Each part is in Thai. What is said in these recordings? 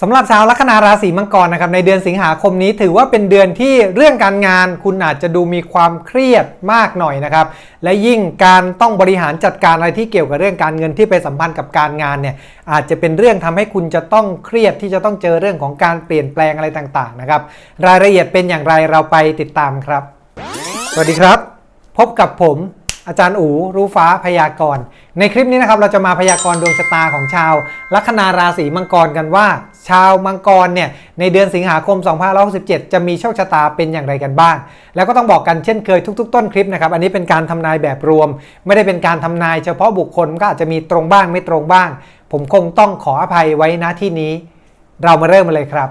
สำหรับชาวลัคนาราศีมังกรนะครับในเดือนสิงหาคมนี้ถือว่าเป็นเดือนที่เรื่องการงาน คุณอาจจะดูมีความเครียดมากหน่อยนะครับและยิ่งการต้องบริหารจัดการอะไรที่เกี่ยวกับเรื่องการเงินที่ไปสัมพันธ์กับการงานเนี่ยอาจจะเป็นเรื่องทำให้คุณจะต้องเครียดที่จะต้องเจอเรื่องของการเปลี่ยนแปลงอะไรต่างๆนะครับรายละเอียดเป็นอย่างไรเราไปติดตามครับ สวัสดีครับ พบกับผมอาจารย์อูรู้ฟ้าพยากรณ์ในคลิปนี้นะครับเราจะมาพยากรณ์ดวงชะตาของชาว ลัคนาราศีมังกรกันว่า ชาวมังกรเนี่ยในเดือนสิงหาคม 2567 จะมีโชคชะตาเป็นอย่างไรกันบ้าง แล้วก็ต้องบอกกันเช่นเคยทุก ๆ ต้นคลิปนะครับ อันนี้เป็นการทำนายแบบรวม ไม่ได้เป็นการทำนายเฉพาะบุคคลก็อาจจะมีตรงบ้างไม่ตรงบ้าง ผมคงต้องขออภัยไว้ณที่นี้ เรามาเริ่มกันเลยครับ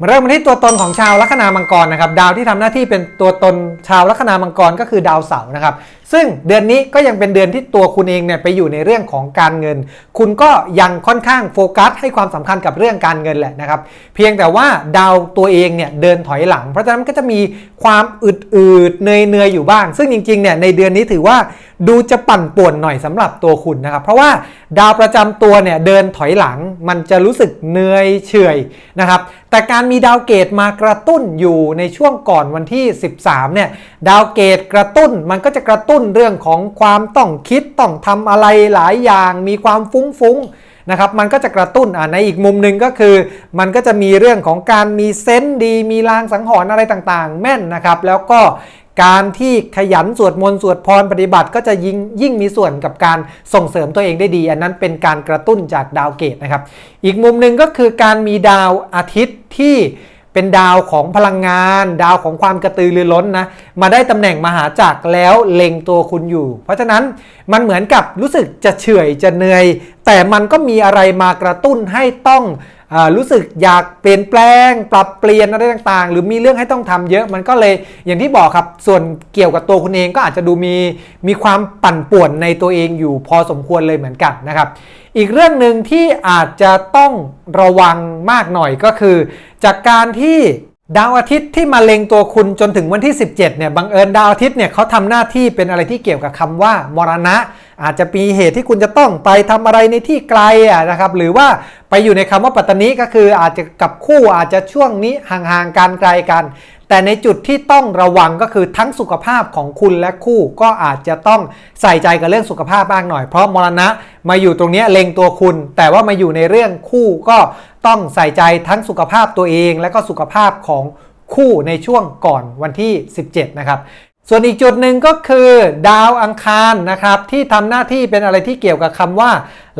มาเริ่มกันที่ตัวตนของชาวลัคนามังกรนะครับ ดาวที่ทำหน้าที่เป็นตัวตนชาวลัคนามังกรก็คือดาวเสาร์นะครับซึ่งเดือนนี้ก็ยังเป็นเดือนที่ตัวคุณเองเนี่ยไปอยู่ในเรื่องของการเงิน คุณก็ยังค่อนข้างโฟกัส ให้ความสำคัญกับเรื่องการเงินแหละนะครับ เพียงแต่ว่าดาวตัวเองเนี่ยเดินถอยหลัง เพราะฉะนั้นก็จะมีความอึดๆเนื่อยๆอยู่บ้าง ซึ่งจริงๆเนี่ยในเดือนนี้ถือว่าดูจะปั่นป่วนหน่อยสำหรับตัวคุณนะครับ เพราะว่าดาวประจำตัวเนี่ยเดินถอยหลัง มันจะรู้สึกเหนื่อยเฉยนะครับแต่การมีดาวเกตมากระตุ้นอยู่ในช่วงก่อนวันที่ 13เนี่ยดาวเกตกระตุ้นมันก็จะกระตุ้น้นเรื่องของความต้องคิดต้องทำอะไรหลายอย่างมีความฟุ้งๆนะครับมันก็จะกระตุ้นอ่าในอีกมุมหนึ่งก็คือ มันก็จะมีเรื่องของการมีเซนส์ดี มีลางสังหรณ์อะไรต่างๆ แม่นนะครับแล้วก็การที่ขยันสวดมนต์สวดพรปฏิบัติก็จะยิ่งยิ่งมีส่วนกับการส่งเสริมตัวเองได้ดี อันนั้นเป็นการกระตุ้นจากดาวเกตนะครับ อีกมุมหนึ่งก็คือการมีดาวอาทิตย์ที่ เป็นดาวของพลังงาน ดาวของความกระตือรือร้นนะมาได้ตำแหน่งมหาจักรแล้วเล็งตัวคุณอยู่ เพราะฉะนั้นมันเหมือนกับรู้สึกจะเฉื่อยจะเหนื่อย แต่มันก็มีอะไรมากระตุ้นให้ต้องอรู้สึกอยากเปลี่ยนแปลง ปรับเปลี่ยนอะไรต่างๆ หรือมีเรื่องให้ต้องทำเยอะมันก็เลยอย่างที่บอกครับ ส่วนเกี่ยวกับตัวคุณเองก็อาจจะดูมีมีความปั่นป่วนในตัวเองอยู่พอสมควรเลยเหมือนกันนะครับ อีกเรื่องหนึ่งที่อาจจะต้องระวังมากหน่อยก็คือ จากการที่ดาวอาทิตย์ที่มาเล็งตัวคุณจนถึงวันที่ 17เนี่ยบังเอิญดาวอาทิตย์เนี่ยเขาทำหน้าที่เป็นอะไรที่เกี่ยวกับคำว่ามรณะ อาจจะมีเหตุที่คุณจะต้องไปทำอะไรในที่ไกลอะนะครับหรือว่าไปอยู่ในคำว่าปัตตานีก็คืออาจจะกับคู่อาจจะช่วงนี้ห่างๆกันไกลกัน แต่ในจุดที่ต้องระวังก็คือทั้งสุขภาพของคุณและคู่ก็อาจจะต้องใส่ใจกับเรื่องสุขภาพบ้างหน่อยเพราะมรณะมาอยู่ตรงนี้เล็งตัวคุณ แต่ว่ามาอยู่ในเรื่องคู่ก็ต้องใส่ใจทั้งสุขภาพตัวเอง และก็สุขภาพของคู่ในช่วงก่อนวันที่ 17 นะครับ ส่วนอีกจุดหนึ่งก็คือดาวอังคารนะครับที่ทำหน้าที่เป็นอะไรที่เกี่ยวกับคำว่า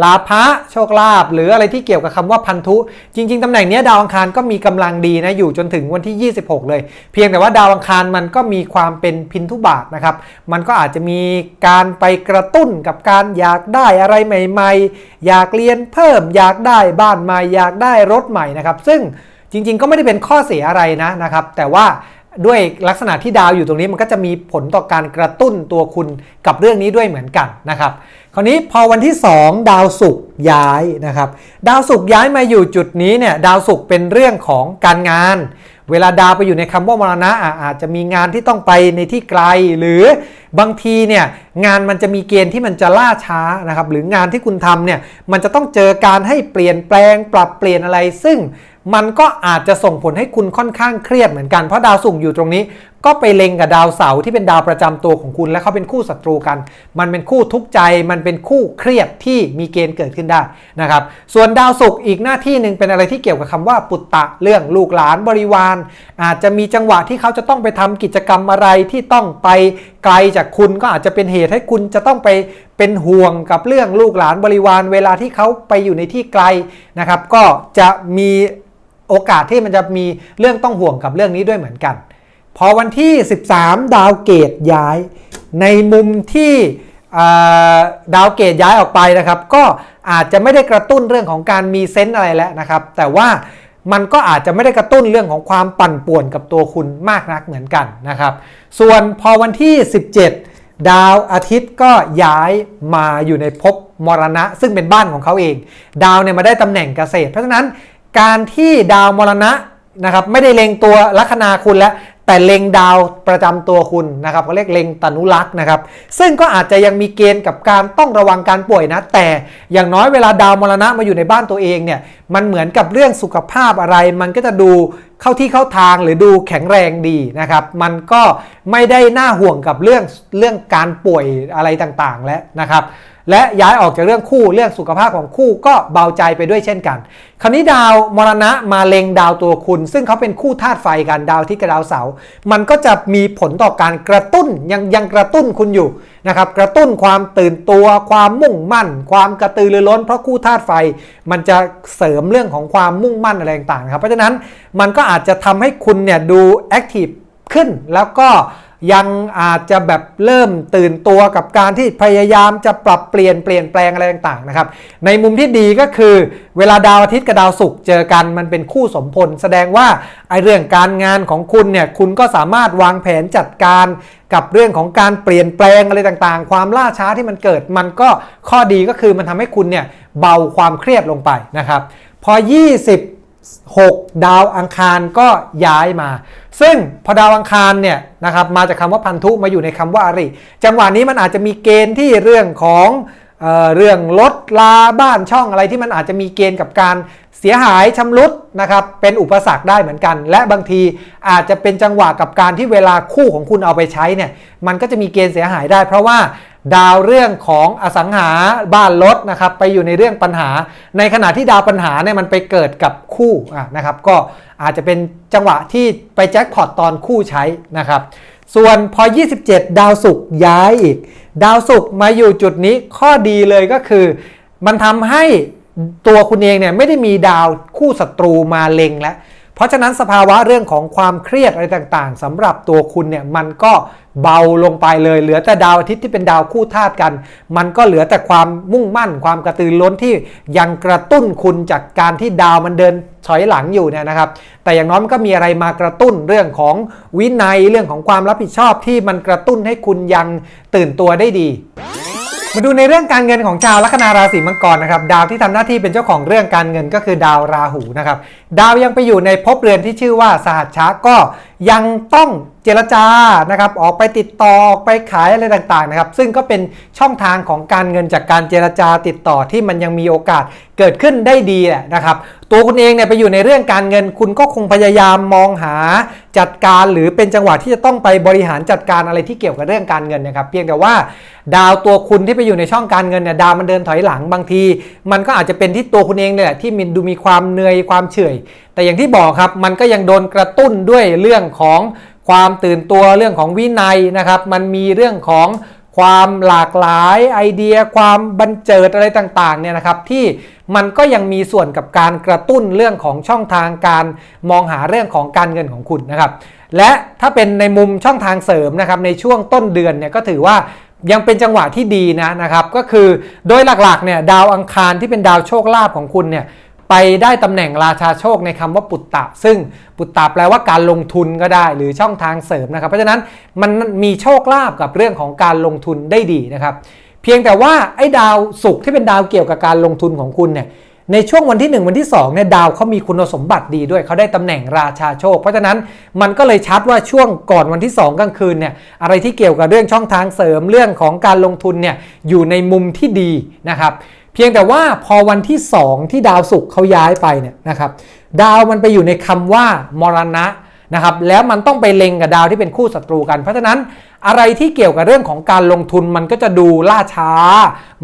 ลาภะโชคลาภหรืออะไรที่เกี่ยวกับคำว่าพันธุ จริง ๆตำแหน่งนี้ดาวอังคารก็มีกำลังดีนะอยู่จนถึงวันที่ 26 เลย เพียงแต่ว่าดาวอังคารมันก็มีความเป็นพินทุบาทนะครับมันก็อาจจะมีการไปกระตุ้นกับการอยากได้อะไรใหม่ ๆ อยากเรียนเพิ่ม อยากได้บ้านใหม่อยากได้รถใหม่นะครับซึ่งจริง ๆ ก็ไม่ได้เป็นข้อเสียอะไรนะนะครับ แต่ว่า ด้วยลักษณะที่ดาวอยู่ตรงนี้มันก็จะมีผลต่อการกระตุ้นตัวคุณกับเรื่องนี้ด้วยเหมือนกันนะครับ คราวนี้พอวันที่ 2 ดาวศุกร์ย้ายนะครับ ดาวศุกร์ย้ายมาอยู่จุดนี้เนี่ยดาวศุกร์เป็นเรื่องของการงาน เวลาดาวไปอยู่ในคำว่ามรณะอะอาจจะมีงานที่ต้องไปในที่ไกล หรือบางทีเนี่ยงานมันจะมีเกณฑ์ที่มันจะล่าช้านะครับ หรืองานที่คุณทำเนี่ยมันจะต้องเจอการให้เปลี่ยนแปลงปรับเปลี่ยนอะไรซึ่ง มันก็อาจจะส่งผลให้คุณค่อนข้างเครียดเหมือนกันเพราะดาวศุกร์อยู่ตรงนี้ ก็ไปเล็งกับดาวเสาร์ที่เป็นดาวประจำตัวของคุณ และเขาเป็นคู่ศัตรูกัน มันเป็นคู่ทุกข์ใจ มันเป็นคู่เครียดที่มีเกณฑ์เกิดขึ้นได้นะครับ ส่วนดาวศุกร์อีกหน้าที่หนึ่งเป็นอะไรที่เกี่ยวกับคำว่าปุตตะเรื่องลูกหลานบริวาร อาจจะมีจังหวะที่เขาจะต้องไปทำกิจกรรมอะไรที่ต้องไปไกลจากคุณก็อาจจะเป็นเหตุให้คุณจะต้องไปเป็นห่วงกับเรื่องลูกหลานบริวาร เวลาที่เขาไปอยู่ในที่ไกลนะครับ ก็จะมี โอกาสที่มันจะมีเรื่องต้องห่วงกับเรื่องนี้ด้วยเหมือนกัน พอวันที่ 13 ดาวเกตย้าย ในมุมที่ดาวเกตย้ายออกไปนะครับ ก็อาจจะไม่ได้กระตุ้นเรื่องของการมีเซนต์อะไรแล้วนะครับ แต่ว่ามันก็อาจจะไม่ได้กระตุ้นเรื่องของความปั่นป่วนกับตัวคุณมากนักเหมือนกันนะครับ ส่วนพอวันที่ 17 ดาวอาทิตย์ก็ย้ายมาอยู่ในภพมรณะ ซึ่งเป็นบ้านของเขาเอง ดาวเนี่ยมาได้ตำแหน่งเกษตร เพราะฉะนั้น การที่ดาวมรณะนะครับไม่ได้เล็งตัวลัคนาคุณแล้วแต่เล็งดาวประจำตัวคุณนะครับเขาเรียกเล็งตนุลักษ์นะครับ ซึ่งก็อาจจะยังมีเกณฑ์กับการต้องระวังการป่วยนะ แต่อย่างน้อยเวลาดาวมรณะมาอยู่ในบ้านตัวเองเนี่ยมันเหมือนกับเรื่องสุขภาพอะไร มันก็จะดูเข้าที่เข้าทางหรือดูแข็งแรงดีนะครับ มันก็ไม่ได้น่าห่วงกับเรื่องเรื่องการป่วยอะไรต่างๆ แล้วนะครับ และย้ายออกจากเรื่องคู่เรื่องสุขภาพของคู่ก็เบาใจไปด้วยเช่นกัน คราวนี้ดาวมรณะมาเล็งดาวตัวคุณ ซึ่งเขาเป็นคู่ธาตุไฟกันดาวที่กับดาวเสาร์มันก็จะมีผลต่อการกระตุ้นยังยังกระตุ้นคุณอยู่นะครับกระตุ้นความตื่นตัวความมุ่งมั่น ความกระตือรือร้น เพราะคู่ธาตุไฟ มันจะเสริมเรื่องของความมุ่งมั่นอะไรต่างๆครับเพราะฉะนั้นมันก็อาจจะทำให้คุณเนี่ยดูแอคทีฟขึ้นแล้วก็ ยังอาจจะแบบเริ่มตื่นตัวกับการที่พยายามจะปรับเปลี่ยนเปลี่ยนแปลงอะไรต่างๆนะครับ ในมุมที่ดีก็คือ เวลาดาวอาทิตย์กับดาวศุกร์เจอกันมันเป็นคู่สมพล แสดงว่าไอเรื่องการงานของคุณเนี่ยคุณก็สามารถวางแผนจัดการกับเรื่องของการเปลี่ยนแปลงอะไรต่างๆ ความล่าช้าที่มันเกิดมันก็ข้อดีก็คือมันทำให้คุณเนี่ยเบาความเครียดลงไปนะครับ พอ 20 6 ดาวอังคารก็ย้ายมา ซึ่งพอดาวอังคารเนี่ยนะครับมาจากคำว่าพันธุมาอยู่ในคำว่าอริ จังหวะนี้มันอาจจะมีเกณฑ์ที่เรื่องของเออเรื่องรถลาบ้านช่องอะไรที่มันอาจจะมีเกณฑ์กับการเสียหายชำรุดนะครับเป็นอุปสรรคได้เหมือนกัน และบางทีอาจจะเป็นจังหวะกับการที่เวลาคู่ของคุณเอาไปใช้เนี่ยมันก็จะมีเกณฑ์เสียหายได้ เพราะว่า ดาวเรื่องของอสังหาบ้านรถนะครับไปอยู่ในเรื่องปัญหา ในขณะที่ดาวปัญหาเนี่ยมันไปเกิดกับคู่นะครับก็อาจจะเป็นจังหวะที่ไปแจ็คพอตตอนคู่ใช้นะครับส่วนพอ 27 ดาวศุกร์ย้ายอีก ดาวศุกร์มาอยู่จุดนี้ข้อดีเลยก็คือ มันทำให้ตัวคุณเองเนี่ยไม่ได้มีดาวคู่ศัตรูมาเล็งแล้ว เพราะฉะนั้นสภาวะเรื่องของความเครียดอะไรต่างๆสำหรับตัวคุณเนี่ยมันก็เบาลงไปเลยเหลือแต่ดาวอาทิตย์ที่เป็นดาวคู่ธาตุกัน มันก็เหลือแต่ความมุ่งมั่น ความกระตือรือร้นที่ยังกระตุ้นคุณจากการที่ดาวมันเดินถอยหลังอยู่เนี่ยนะครับ แต่อย่างน้อยมันก็มีอะไรมากระตุ้นเรื่องของวินัยเรื่องของความรับผิดชอบที่มันกระตุ้นให้คุณยังตื่นตัวได้ดี มาดูในเรื่องการเงินของชาวลัคนาราศีมังกรนะครับดาวที่ทำหน้าที่เป็นเจ้าของเรื่องการเงินก็คือดาวราหูนะครับดาวยังไปอยู่ในภพเรือนที่ชื่อว่าสหัชชะก็ยังต้องเจรจานะครับออกไปติดต่อออกไปขายอะไรต่างๆนะครับซึ่งก็เป็นช่องทางของการเงินจากการเจรจาติดต่อที่มันยังมีโอกาสเกิดขึ้นได้ดีแหละนะครับตัวคุณเองเนี่ยไปอยู่ในเรื่องการเงินคุณก็คงพยายามมองหาจัดการหรือเป็นจังหวะที่จะต้องไปบริหารจัดการอะไรที่เกี่ยวกับเรื่องการเงินนะครับเพียงแต่ว่า ดาวตัวคุณที่ไปอยู่ในช่องการเงินเนี่ยดาวมันเดินถอยหลังบางที มันก็อาจจะเป็นที่ตัวคุณเองเนี่ยแหละที่มีดูมีความเหนื่อยความเฉื่อย แต่อย่างที่บอกครับมันก็ยังโดนกระตุ้นด้วยเรื่องของความตื่นตัวเรื่องของวินัยนะครับ มันมีเรื่องของความหลากหลายไอเดีย ความบันเจิดอะไรต่างๆเนี่ยนะครับที่มันก็ยังมีส่วนกับการกระตุ้นเรื่องของช่องทางการมองหาเรื่องของการเงินของคุณนะครับ และถ้าเป็นในมุมช่องทางเสริมนะครับในช่วงต้นเดือนเนี่ยก็ถือว่ายังเป็นจังหวะที่ดีนะนะครับ ก็คือโดยหลักๆเนี่ยดาวอังคารที่เป็นดาวโชคลาภของคุณเนี่ย ไปได้ตำแหน่งราชาโชคในคำว่าปุตตะ ซึ่งปุตตะแปลว่าการลงทุนก็ได้ หรือช่องทางเสริมนะครับ เพราะฉะนั้นมันมีโชคลาภกับเรื่องของการลงทุนได้ดีนะครับ เพียงแต่ว่าไอ้ดาวศุกร์ที่เป็นดาวเกี่ยวกับการลงทุนของคุณเนี่ยในช่วงวันที่ 1 วันที่ 2เนี่ยดาวเขามีคุณสมบัติดีด้วยเขาได้ตำแหน่งราชาโชค เพราะฉะนั้นมันก็เลยชัดว่าช่วงก่อนวันที่ 2 กลางคืนเนี่ยอะไรที่เกี่ยวกับเรื่องช่องทางเสริมเรื่องของการลงทุนเนี่ยอยู่ในมุมที่ดีนะครับ เพียงแต่ว่าพอวันที่ 2 ที่ดาวศุกร์เขาย้ายไปเนี่ยนะครับดาวมันไปอยู่ในคำว่ามรณะนะครับแล้วมันต้องไปเล็งกับดาวที่เป็นคู่ศัตรูกัน เพราะฉะนั้นอะไรที่เกี่ยวกับเรื่องของการลงทุนมันก็จะดูล่าช้า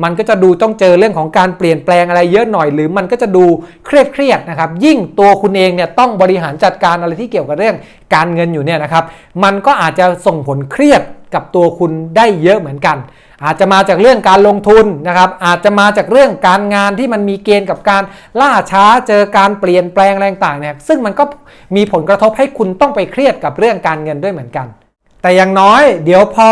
มันก็จะดูต้องเจอเรื่องของการเปลี่ยนแปลงอะไรเยอะหน่อย หรือมันก็จะดูเครียดเครียดนะครับยิ่งตัวคุณเองเนี่ยต้องบริหารจัดการอะไรที่เกี่ยวกับเรื่องการเงินอยู่เนี่ยนะครับมันก็อาจจะส่งผลเครียดกับตัวคุณได้เยอะเหมือนกัน อาจจะมาจากเรื่องการลงทุนนะครับ อาจจะมาจากเรื่องการงานที่มันมีเกณฑ์กับการล่าช้าเจอการเปลี่ยนแปลงอะไรต่างเนี่ยซึ่งมันก็มีผลกระทบให้คุณต้องไปเครียดกับเรื่องการเงินด้วยเหมือนกัน แต่อย่างน้อยเดี๋ยวพอ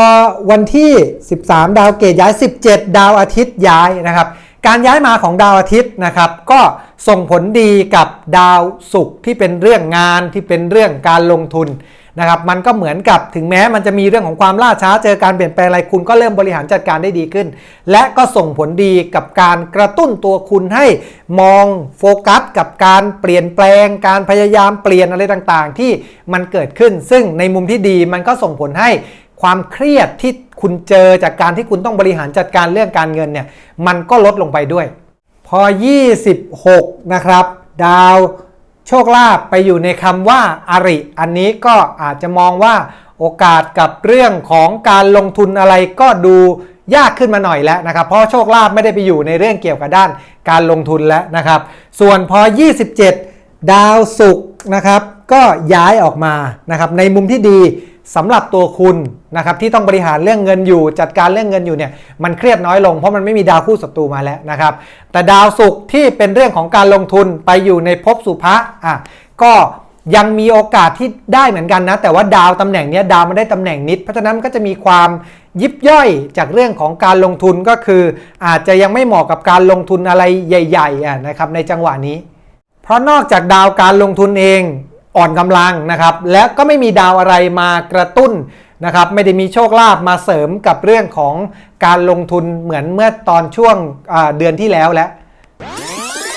วันที่ 13 ดาวเกตย้าย 17 ดาวอาทิตย์ย้ายนะครับการย้ายมาของดาวอาทิตย์นะครับก็ส่งผลดีกับดาวศุกร์ที่เป็นเรื่องงานที่เป็นเรื่องการลงทุน นะครับมันก็เหมือนกับถึงแม้มันจะมีเรื่องของความล่าช้าเจอการเปลี่ยนแปลงอะไรคุณก็เริ่มบริหารจัดการได้ดีขึ้น และก็ส่งผลดีกับการกระตุ้นตัวคุณให้มองโฟกัส กับการเปลี่ยนแปลง การพยายามเปลี่ยนอะไรต่างๆ ที่มันเกิดขึ้น ซึ่งในมุมที่ดีมันก็ส่งผลให้ความเครียดที่คุณเจอจากการที่คุณต้องบริหารจัดการเรื่องการเงินเนี่ยมันก็ลดลงไปด้วย พอ 26 นะครับ ดาว โชคลาภไปอยู่ในคำว่าอาริ อันนี้ก็อาจจะมองว่าโอกาสกับเรื่องของการลงทุนอะไรก็ดูยากขึ้นมาหน่อยแล้วนะครับ เพราะโชคลาภไม่ได้ไปอยู่ในเรื่องเกี่ยวกับด้านการลงทุนแล้วนะครับ ส่วนพอ 27 ดาวศุกร์นะครับ ก็ย้ายออกมานะครับในมุมที่ดี สำหรับตัวคุณนะครับที่ต้องบริหารเรื่องเงินอยู่จัดการเรื่องเงินอยู่เนี่ยมันเครียดน้อยลงเพราะมันไม่มีดาวคู่ศัตรูมาแล้วนะครับ แต่ดาวศุกร์ที่เป็นเรื่องของการลงทุนไปอยู่ในภพสุภะอะก็ยังมีโอกาสที่ได้เหมือนกันนะ แต่ว่าดาวตำแหน่งนี้ดาวมันได้ตำแหน่งนิด เพราะฉะนั้นก็จะมีความยิบย่อยจากเรื่องของการลงทุนก็คือ อาจจะยังไม่เหมาะกับการลงทุนอะไรใหญ่ๆนะครับในจังหวะนี้ เพราะนอกจากดาวการลงทุนเอง อ่อนกำลังนะครับ และก็ไม่มีดาวอะไรมากระตุ้นนะครับ ไม่ได้มีโชคลาภมาเสริมกับเรื่องของการลงทุนเหมือนเมื่อตอนช่วงเดือนที่แล้วแล้ว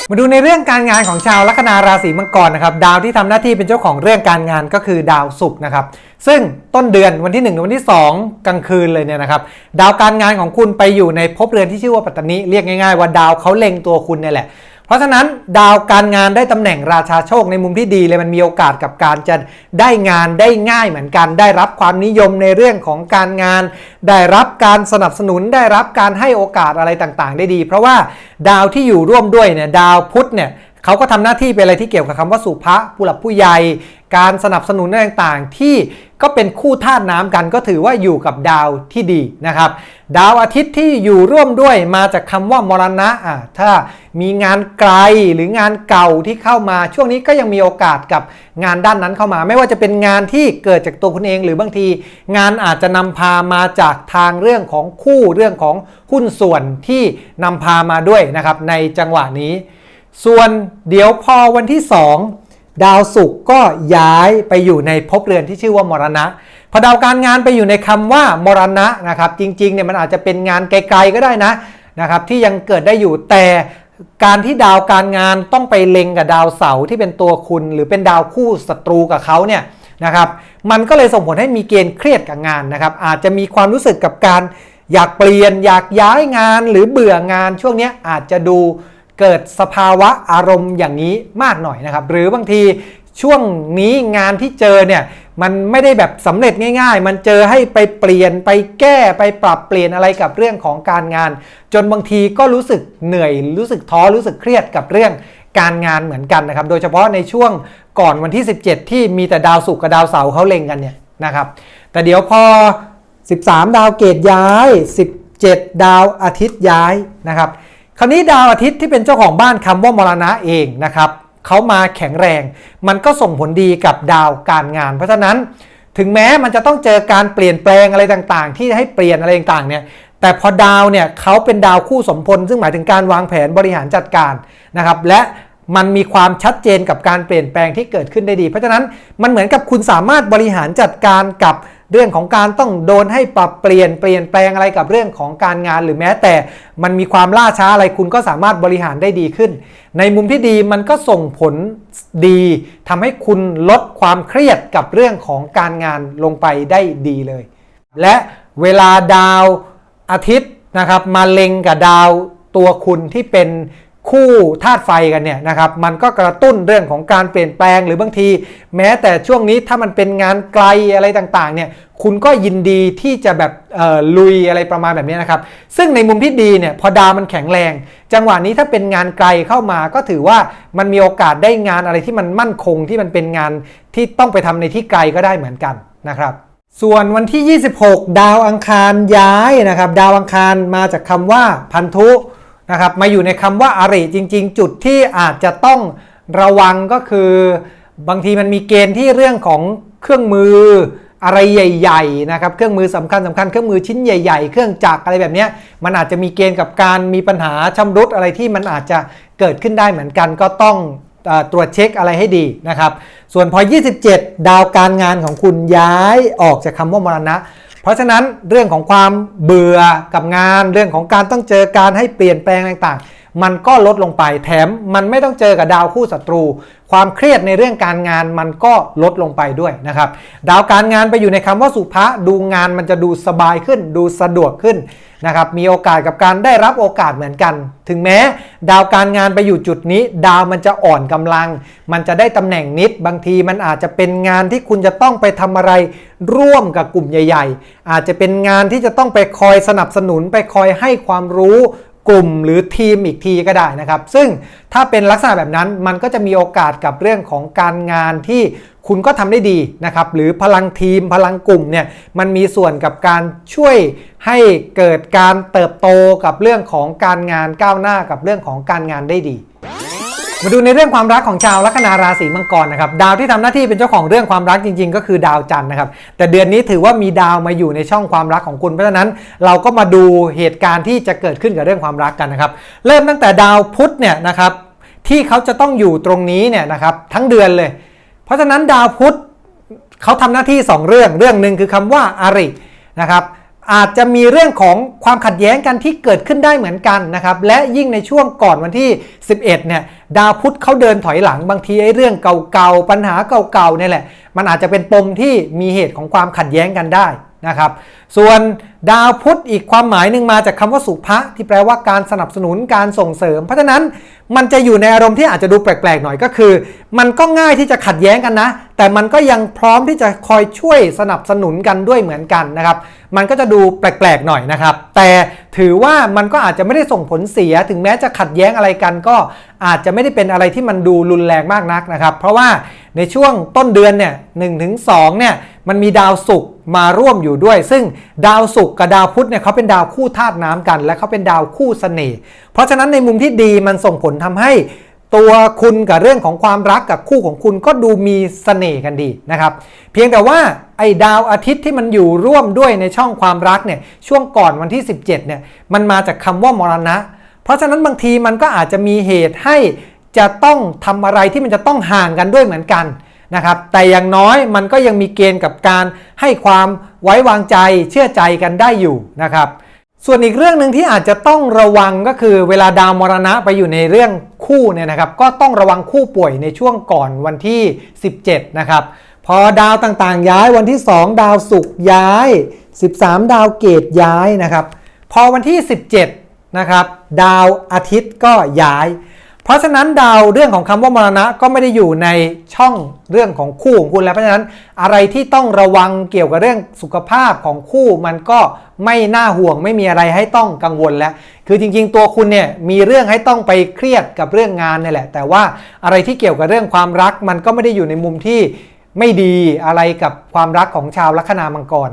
มาดูในเรื่องการงานของชาวลัคนาราศีมังกรนะครับดาวที่ทำหน้าที่เป็นเจ้าของเรื่องการงานก็คือดาวศุกร์นะครับซึ่งต้นเดือนวันที่1ถึงวันที่ 2 กลางคืนเลยเนี่ยนะครับดาวการงานของคุณไปอยู่ในภพเรือนที่ชื่อว่าปัตตานีเรียกง่ายๆว่าดาวเขาเล็งตัวคุณเนี่ยแหละ ราะฉะนั้นดาวการงานได้ตำแหน่งราชาโชคในมุมที่ดีเลยมันมีโอกาสกับการจะได้งานได้ง่ายเหมือนกัน ได้รับความนิยมในเรื่องของการงาน ได้รับการสนับสนุนได้รับการให้โอกาสอะไรต่างๆ ได้ดี เพราะว่าดาวที่อยู่ร่วมด้วยเนี่ยดาวพุธเนี่ยเขาก็ทำหน้าที่เป็นอะไรที่เกี่ยวกับคำว่าสุภะผู้หลักผู้ใหญ่ การสนับสนุนอะไรต่างๆ ที่ ก็เป็นคู่ธาตุน้ำกันก็ถือว่าอยู่กับดาวที่ดีนะครับ ดาวอาทิตย์ที่อยู่ร่วมด้วยมาจากคำว่ามรณะอะถ้ามีงานไกลหรืองานเก่าที่เข้ามา ช่วงนี้ก็ยังมีโอกาสกับงานด้านนั้นเข้ามา ไม่ว่าจะเป็นงานที่เกิดจากตัวคุณเอง หรือบางที งานอาจจะนำพามาจากทางเรื่องของคู่เรื่องของหุ้นส่วนที่นำพามาด้วยนะครับในจังหวะนี้ ส่วนเดี๋ยวพอวันที่ 2 ดาวศุกร์ก็ย้ายไปอยู่ในภพเรือนที่ชื่อว่ามรณะ พอดาวการงานไปอยู่ในคำว่ามรณะนะครับ จริงๆเนี่ยมันอาจจะเป็นงานไกลๆก็ได้นะนะครับ ที่ยังเกิดได้อยู่แต่การที่ดาวการงานต้องไปเล็งกับดาวเสาร์ที่เป็นตัวคุณ หรือเป็นดาวคู่ศัตรูกับเขาเนี่ยนะครับ มันก็เลยส่งผลให้มีเกณฑ์เครียดกับงานนะครับ อาจจะมีความรู้สึกกับการอยากเปลี่ยนอยากย้ายงานหรือเบื่องานช่วงนี้อาจจะดู เกิดสภาวะอารมณ์อย่างนี้มากหน่อยนะครับ หรือบางทีช่วงนี้งานที่เจอเนี่ยมันไม่ได้แบบสำเร็จง่าย ๆ มันเจอให้ไปเปลี่ยนไปแก้ไปปรับเปลี่ยนอะไรกับเรื่องของการงาน จนบางทีก็รู้สึกเหนื่อย รู้สึกท้อรู้สึกเครียดกับเรื่องการงานเหมือนกันนะครับ โดยเฉพาะในช่วงก่อนวันที่ 17 ที่มีแต่ดาวศุกร์กับดาวเสาร์เขาเล็งกันเนี่ยนะครับ แต่เดี๋ยวพอ 13 ดาวเกตย้าย 17 ดาวอาทิตย์ย้ายนะครับ คราวนี้ดาวอาทิตย์ที่เป็นเจ้าของบ้านคำว่ามรณะเองนะครับเขามาแข็งแรง มันก็ส่งผลดีกับดาวการงาน เพราะฉะนั้นถึงแม้มันจะต้องเจอการเปลี่ยนแปลงอะไรต่างๆ ที่ให้เปลี่ยนอะไรต่างๆเนี่ยแต่พอดาวเนี่ยเขาเป็นดาวคู่สมพล ซึ่งหมายถึงการวางแผนบริหารจัดการนะครับและมันมีความชัดเจนกับการเปลี่ยนแปลงที่เกิดขึ้นได้ดี เพราะฉะนั้นมันเหมือนกับคุณสามารถบริหารจัดการกับ เรื่องของการต้องโดนให้ปรับเปลี่ยนเปลี่ยนแปลงอะไรกับเรื่องของการงาน หรือแม้แต่มันมีความล่าช้าอะไรคุณก็สามารถบริหารได้ดีขึ้น ในมุมที่ดีมันก็ส่งผลดีทำให้คุณลดความเครียดกับเรื่องของการงานลงไปได้ดีเลย และเวลาดาวอาทิตย์นะครับมาเล็งกับดาวตัวคุณที่เป็น คู่ธาตุไฟกันเนี่ยนะครับมันก็กระตุ้นเรื่องของการเปลี่ยนแปลงหรือบางที แม้แต่ช่วงนี้ถ้ามันเป็นงานไกลอะไรต่างๆเนี่ยคุณก็ยินดีที่จะแบบลุยอะไรประมาณแบบนี้นะครับ ซึ่งในมุมที่ดีเนี่ยพอดาวมันแข็งแรง จังหวะนี้ถ้าเป็นงานไกลเข้ามาก็ถือว่ามันมีโอกาสได้งานอะไรที่มันมั่นคงที่มันเป็นงานที่ต้องไปทำในที่ไกลก็ได้เหมือนกันนะครับส่วนวันที่ 26 ดาวอังคารย้ายนะครับ ดาวอังคารมาจากคำว่าพันธุ นะครับมาอยู่ในคำว่าอาริจริง ๆ จุดที่อาจจะต้องระวังก็คือบางทีมันมีเกณฑ์ที่เรื่องของเครื่องมืออะไรใหญ่ๆนะครับเครื่องมือสำคัญสำคัญเครื่องมือชิ้นใหญ่ ๆ เครื่องจักรอะไรแบบนี้มันอาจจะมีเกณฑ์กับการมีปัญหาชำรุดอะไรที่มันอาจจะเกิดขึ้นได้เหมือนกัน ก็ต้องตรวจเช็คอะไรให้ดีนะครับ ส่วนพอ 27 ดาวการงานของคุณย้ายออกจากคำว่ามรณะ เพราะฉะนั้นเรื่องของความเบื่อกับงาน เรื่องของการต้องเจอการให้เปลี่ยนแปลงต่างๆ มันก็ลดลงไปแถมมันไม่ต้องเจอกับดาวคู่ศัตรู ความเครียดในเรื่องการงานมันก็ลดลงไปด้วยนะครับ ดาวการงานไปอยู่ในคำว่าสุภะดูงานมันจะดูสบายขึ้น ดูสะดวกขึ้น นะครับมีโอกาสกับการได้รับโอกาสเหมือนกัน ถึงแม้ ดาวการงานไปอยู่จุดนี้ ดาวมันจะอ่อนกำลัง มันจะได้ตำแหน่งนิด บางทีมันอาจจะเป็นงานที่คุณจะต้องไปทำอะไรร่วมกับกลุ่มใหญ่ ๆ อาจจะเป็นงานที่จะต้องไปคอยสนับสนุนไปคอยให้ความรู้ กลุ่มหรือทีมอีกทีก็ได้นะครับ ซึ่งถ้าเป็นลักษณะแบบนั้นมันก็จะมีโอกาสกับเรื่องของการงานที่คุณก็ทำได้ดีนะครับ หรือพลังทีมพลังกลุ่มเนี่ยมันมีส่วนกับการช่วยให้เกิดการเติบโตกับเรื่องของการงานก้าวหน้ากับเรื่องของการงานได้ดี มาดูในเรื่องความรักของชาวลัคนาราศีมังกรนะครับดาวที่ทำหน้าที่เป็นเจ้าของเรื่องความรักจริง ๆ ก็คือดาวจันทร์นะครับ แต่เดือนนี้ถือว่ามีดาวมาอยู่ในช่องความรักของคุณเพราะฉะนั้นเราก็มาดูเหตุการณ์ที่จะเกิดขึ้นกับเรื่องความรักกันนะครับ เริ่มตั้งแต่ดาวพุธเนี่ยนะครับที่เขาจะต้องอยู่ตรงนี้เนี่ยนะครับทั้งเดือนเลย เพราะฉะนั้นดาวพุธเขาทำหน้าที่ 2 เรื่องเรื่องหนึ่งคือคำว่าอารินะครับ อาจจะมีเรื่องของความขัดแย้งกันที่เกิดขึ้นได้เหมือนกันนะครับ และยิ่งในช่วงก่อนวันที่ 11 เนี่ย ดาวพุธเขาเดินถอยหลังบางทีไอ้เรื่องเก่าๆ ปัญหาเก่าๆเนี่ยแหละ มันอาจจะเป็นปมที่มีเหตุของความขัดแย้งกันได้ นะครับ ส่วนดาวพุธอีกความหมายหนึ่งมาจากคำว่าสุภะที่แปลว่าการสนับสนุนการส่งเสริม เพราะฉะนั้นมันจะอยู่ในอารมณ์ที่อาจจะดูแปลกๆหน่อยก็คือ มันก็ง่ายที่จะขัดแย้งกันนะ แต่มันก็ยังพร้อมที่จะคอยช่วยสนับสนุนกันด้วยเหมือนกันนะครับ มันก็จะดูแปลกๆหน่อยนะครับ แต่ถือว่ามันก็อาจจะไม่ได้ส่งผลเสีย ถึงแม้จะขัดแย้งอะไรกันก็อาจจะไม่ได้เป็นอะไรที่มันดูรุนแรงมากนักนะครับ เพราะว่า ในช่วงต้นเดือนเนี่ยหถึงสเนี่ยมันมีดาวศุกร์มาร่วมอยู่ด้วย ซึ่งดาวศุกร์กับดาวพุธเนี่ยเขาเป็นดาวคู่ธาตุน้ำกัน และเขาเป็นดาวคู่เสน่ห์เพราะฉะนั้นในมุมที่ดีมันส่งผลทำให้ตัวคุณกับเรื่องของความรักกับคู่ของคุณก็ดูมีเสน่ห์กันดีนะครับ เพียงแต่ว่าไอ้ดาวอาทิตย์ที่มันอยู่ร่วมด้วยในช่องความรักเนี่ยช่วงก่อนวันที่ 17เนี่ยมันมาจากคำว่ามรณะ เพราะฉะนั้นบางทีมันก็อาจจะมีเหตุให้ จะต้องทำอะไรที่มันจะต้องห่างกันด้วยเหมือนกันนะครับ แต่อย่างน้อยมันก็ยังมีเกณฑ์กับการให้ความไว้วางใจเชื่อใจกันได้อยู่นะครับ ส่วนอีกเรื่องหนึ่งที่อาจจะต้องระวังก็คือเวลาดาวมรณะไปอยู่ในเรื่องคู่เนี่ยนะครับ ก็ต้องระวังคู่ป่วยในช่วงก่อนวันที่ 17 นะครับ พอดาวต่างๆ ย้ายวันที่ 2 ดาวศุกร์ย้าย 13 ดาวเกตย้ายนะครับ พอวันที่ 17 นะครับ ดาวอาทิตย์ก็ย้าย เพราะฉะนั้นดาวเรื่องของคำว่ามรณะก็ไม่ได้อยู่ในช่องเรื่องของคู่ของคุณแล้วเพราะฉะนั้นอะไรที่ต้องระวังเกี่ยวกับเรื่องสุขภาพของคู่มันก็ไม่น่าห่วงไม่มีอะไรให้ต้องกังวลแล้ว คือจริงๆ ตัวคุณเนี่ยมีเรื่องให้ต้องไปเครียดกับเรื่องงานนี่แหละ แต่ว่าอะไรที่เกี่ยวกับเรื่องความรัก มันก็ไม่ได้อยู่ในมุมที่ไม่ดีอะไรกับความรักของชาวลัคนามังกร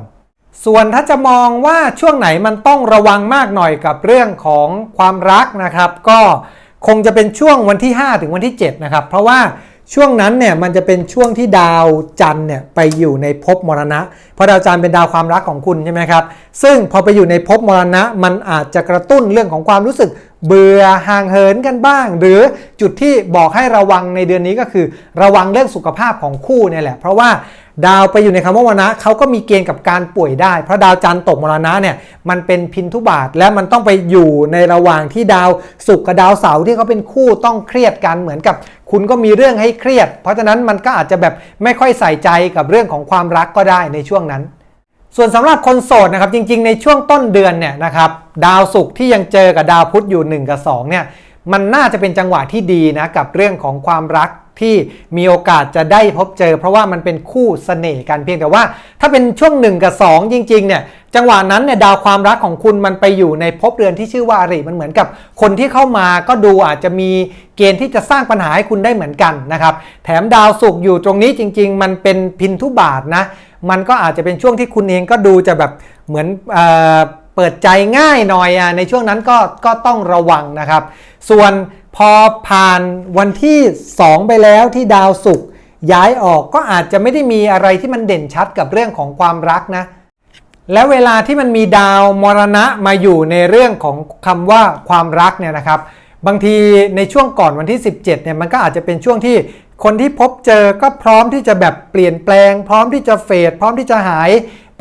ส่วนถ้าจะมองว่าช่วงไหนมันต้องระวังมากหน่อยกับเรื่องของความรักนะครับ ก็ คงจะเป็นช่วงวันที่ 5 ถึงวันที่ 7 นะครับ เพราะว่าช่วงนั้นเนี่ยมันจะเป็นช่วงที่ดาวจันทร์เนี่ยไปอยู่ในภพมรณะ เพราะดาวจันทร์เป็นดาวความรักของคุณใช่ไหมครับ ซึ่งพอไปอยู่ในภพมรณะ มันอาจจะกระตุ้นเรื่องของความรู้สึก เบื่อห่างเหินกันบ้าง หรือจุดที่บอกให้ระวังในเดือนนี้ก็คือ ระวังเรื่องสุขภาพของคู่เนี่ยแหละ เพราะว่า ดาวไปอยู่ในคำว่ามรณะเขาก็มีเกณฑ์กับการป่วยได้ เพราะดาวจันทร์ตกมรณะเนี่ยมันเป็นพินทุบาทและมันต้องไปอยู่ในระหว่างที่ดาวศุกร์กับดาวเสาร์ที่เขาเป็นคู่ต้องเครียดกันเหมือนกับ คุณก็มีเรื่องให้เครียด เพราะฉะนั้นมันก็อาจจะแบบไม่ค่อยใส่ใจกับเรื่องของความรักก็ได้ในช่วงนั้น ส่วนสำหรับคนโสดนะครับจริง ๆ ในช่วงต้นเดือนเนี่ยนะครับดาวศุกร์ที่ยังเจอกับดาวพุธอยู่ 1 กับ2เนี่ย มันน่าจะเป็นจังหวะที่ดีนะกับเรื่องของความรักที่มีโอกาสจะได้พบเจอ เพราะว่ามันเป็นคู่เสน่ห์กันเพียงแต่ว่า ถ้าเป็นช่วง 1 กับ 2 จริงๆเนี่ยจังหวะนั้นเนี่ยดาวความรักของคุณมันไปอยู่ในภพเรือนที่ชื่อว่าอริมันเหมือนกับคนที่เข้ามาก็ดูอาจจะมีเกณฑ์ที่จะสร้างปัญหาให้คุณได้เหมือนกันนะครับแถมดาวศุกร์อยู่ตรงนี้จริง ๆ มันเป็นพินทุบาทนะมันก็อาจจะเป็นช่วงที่คุณเองก็ดูจะแบบเหมือนเออ เปิดใจง่ายหน่อยอะในช่วงนั้นก็ก็ต้องระวังนะครับ ส่วนพอผ่านวันที่ 2 ไปแล้วที่ดาวศุกร์ย้ายออกก็อาจจะไม่ได้มีอะไรที่มันเด่นชัดกับเรื่องของความรักนะแล้วเวลาที่มันมีดาวมรณะมาอยู่ในเรื่องของคำว่าความรักเนี่ยนะครับ บางทีในช่วงก่อนวันที่ 17เนี่ยมันก็อาจจะเป็นช่วงที่คนที่พบเจอก็พร้อมที่จะแบบเปลี่ยนแปลง พร้อมที่จะเฟดพร้อมที่จะหาย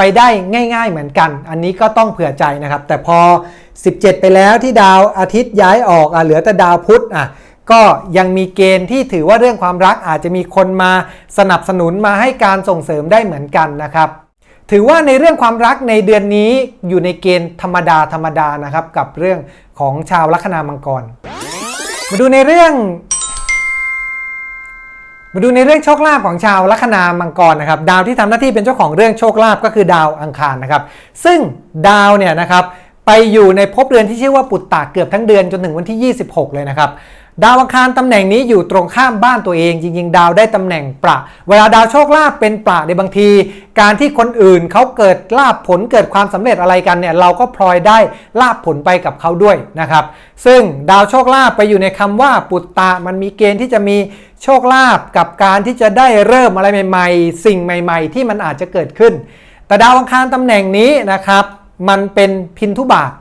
ไปได้ง่าย ๆเหมือนกัน อันนี้ก็ต้องเผื่อใจนะครับ แต่พอ 17 ไปแล้วที่ดาวอาทิตย์ย้ายออกอะเหลือแต่ดาวพุธอะก็ยังมีเกณฑ์ที่ถือว่าเรื่องความรักอาจจะมีคนมาสนับสนุนมาให้การส่งเสริมได้เหมือนกันนะครับถือว่าในเรื่องความรักในเดือนนี้อยู่ในเกณฑ์ธรรมดาธรรมดานะครับ กับเรื่องของชาวลัคนามังกร มาดูในเรื่อง มาดูในเรื่องโชคลาภของชาวลัคนามังกรนะครับดาวที่ทำหน้าที่เป็นเจ้าของเรื่องโชคลาภก็คือดาวอังคารนะครับ ซึ่งดาวเนี่ยนะครับไปอยู่ในภพเรือนที่ชื่อว่าปุตตะเกือบทั้งเดือนจนถึงวันที่ 26 เลยนะครับดาวอังคารตำแหน่งนี้อยู่ตรงข้ามบ้านตัวเองจริง ๆ ดาวได้ตำแหน่งประ เวลาดาวโชคลาภเป็นประในบางที การที่คนอื่นเขาเกิดลาภผลเกิดความสำเร็จอะไรกันเนี่ยเราก็พลอยได้ลาภผลไปกับเขาด้วยนะครับ ซึ่งดาวโชคลาภไปอยู่ในคำว่าปุตตะมันมีเกณฑ์ที่จะมี โชคลาภกับการที่จะได้เริ่มอะไรใหม่ ๆ สิ่งใหม่ ๆ ที่มันอาจจะเกิดขึ้น แต่ดาวอังคารตำแหน่งนี้นะครับ มันเป็นพินทุบาท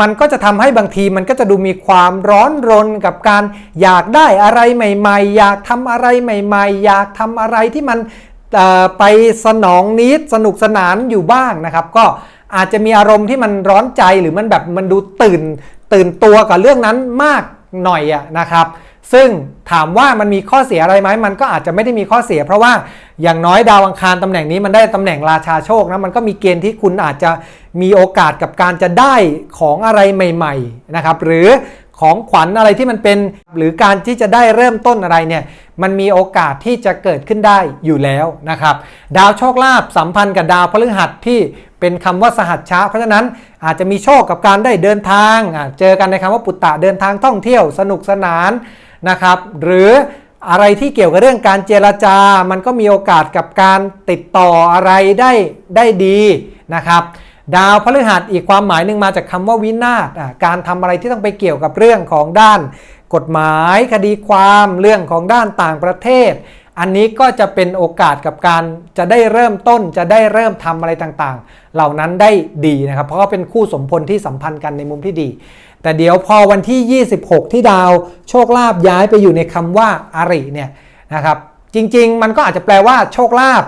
มันก็จะทำให้บางทีมันก็จะดูมีความร้อนรนกับการอยากได้อะไรใหม่ ๆ อยากทำอะไรใหม่ ๆ อยากทำอะไรที่มันไปสนองนิดสนุกสนานอยู่บ้างนะครับ ก็อาจจะมีอารมณ์ที่มันร้อนใจหรือมันแบบมันดูตื่นตื่นตัวกับเรื่องนั้นมากหน่อยอะนะครับ ซึ่งถามว่ามันมีข้อเสียอะไรไหมมันก็อาจจะไม่ได้มีข้อเสีย เพราะว่าอย่างน้อยดาวอังคารตำแหน่งนี้มันได้ตำแหน่งราชาโชคนะมันก็มีเกณฑ์ที่คุณอาจจะมีโอกาสกับการจะได้ของอะไรใหม่ๆนะครับหรือของขวัญอะไรที่มันเป็นหรือการที่จะได้เริ่มต้นอะไรเนี่ยมันมีโอกาสที่จะเกิดขึ้นได้อยู่แล้วนะครับ ดาวโชคลาภสัมพันธ์กับดาวพฤหัสที่เป็นคำว่าสหัชชะเพราะฉะนั้นอาจจะมีโชคกับการได้เดินทางเจอกันในคำว่าปุตตะเดินทางท่องเที่ยวสนุกสนาน นะครับ หรืออะไรที่เกี่ยวกับเรื่องการเจรจา มันก็มีโอกาสกับการติดต่ออะไรได้ได้ดีนะครับดาวพฤหัสอีกความหมายหนึ่งมาจากคำว่าวินาศการทำอะไรที่ต้องไปเกี่ยวกับเรื่องของด้าน กฎหมายคดีความเรื่องของด้านต่างประเทศ อันนี้ก็จะเป็นโอกาสกับการจะได้เริ่มต้นจะได้เริ่มทำอะไรต่างๆ เหล่านั้นได้ดีนะครับ เพราะว่าเป็นคู่สมพลที่สัมพันธ์กันในมุมที่ดี แต่เดี๋ยวพอวันที่ 26 ที่ดาวโชคลาภย้ายไปอยู่ในคำว่าอาริเนี่ยนะครับจริงๆ มันก็อาจจะแปลว่าโชคลาภ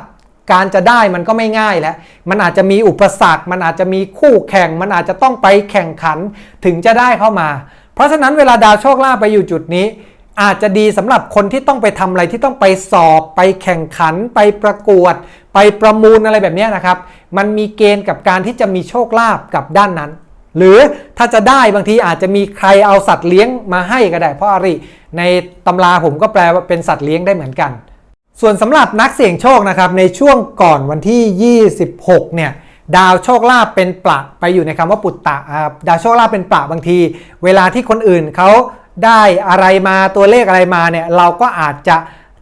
การจะได้มันก็ไม่ง่ายแล้ว มันอาจจะมีอุปสรรค มันอาจจะมีคู่แข่ง มันอาจจะต้องไปแข่งขันถึงจะได้เข้ามา เพราะฉะนั้นเวลาดาวโชคลาภไปอยู่จุดนี้ อาจจะดีสำหรับคนที่ต้องไปทำอะไรที่ต้องไปสอบ ไปแข่งขัน ไปประกวด ไปประมูลอะไรแบบนี้นะครับ มันมีเกณฑ์กับการที่จะมีโชคลาภกับด้านนั้น หรือถ้าจะได้บางทีอาจจะมีใครเอาสัตว์เลี้ยงมาให้ก็ได้ เพราะอาริ ในตำราผมก็แปลว่าเป็นสัตว์เลี้ยงได้เหมือนกัน ส่วนสำหรับนักเสี่ยงโชคนะครับในช่วงก่อนวันที่ 26 เนี่ยดาวโชคลาภเป็นประไปอยู่ในคำว่าปุตตะดาวโชคลาภเป็นประบางที เวลาที่คนอื่นเขาได้อะไรมาตัวเลขอะไรมาเนี่ยเราก็อาจจะ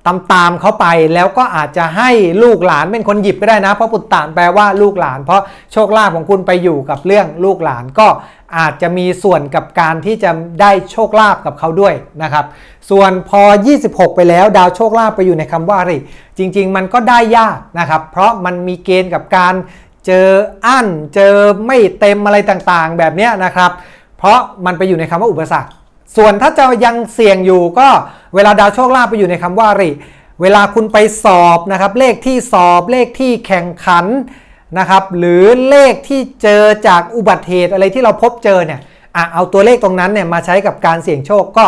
ตามตามเขาไปแล้วก็อาจจะให้ลูกหลานเป็นคนหยิบก็ได้นะ เพราะปุตตะแปลว่าลูกหลาน เพราะโชคลาภของคุณไปอยู่กับเรื่องลูกหลานก็อาจจะมีส่วนกับการที่จะได้โชคลาภกับเขาด้วยนะครับ ส่วนพอ 26 ไปแล้ว ดาวโชคลาภไปอยู่ในคำว่าอะไรจริง ๆ มันก็ได้ยากนะครับ เพราะมันมีเกณฑ์กับการเจออั้นเจอไม่เต็มอะไรต่างๆ แบบนี้นะครับ เพราะมันไปอยู่ในคำว่าอุปสรรค ส่วนถ้าจะยังเสี่ยงอยู่ก็เวลาดาวโชคลาภไปอยู่ในคำว่าริ เวลาคุณไปสอบนะครับ เลขที่สอบเลขที่แข่งขันนะครับ หรือเลขที่เจอจากอุบัติเหตุอะไรที่เราพบเจอเนี่ยอะเอาตัวเลขตรงนั้นเนี่ยมาใช้กับการเสี่ยงโชคก็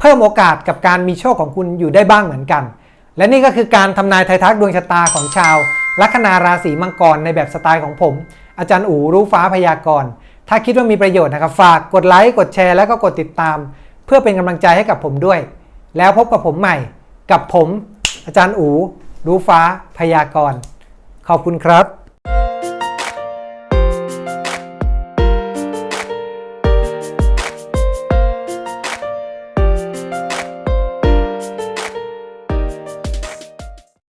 เพิ่มโอกาสกับการมีโชคของคุณอยู่ได้บ้างเหมือนกัน และนี่ก็คือการทำนายไทยทักดวงชะตาของชาว ลัคนาราศีมังกรในแบบสไตล์ของผม อาจารย์อูรู้ฟ้าพยากรณ์ ถ้าคิดว่ามีประโยชน์นะครับฝากกดไลค์กดแชร์แล้วก็กดติดตาม เพื่อเป็นกำลังใจให้กับผมด้วย แล้วพบกับผมใหม่กับผม อาจารย์อู รู้ฟ้าพยากรณ์ขอบคุณครับ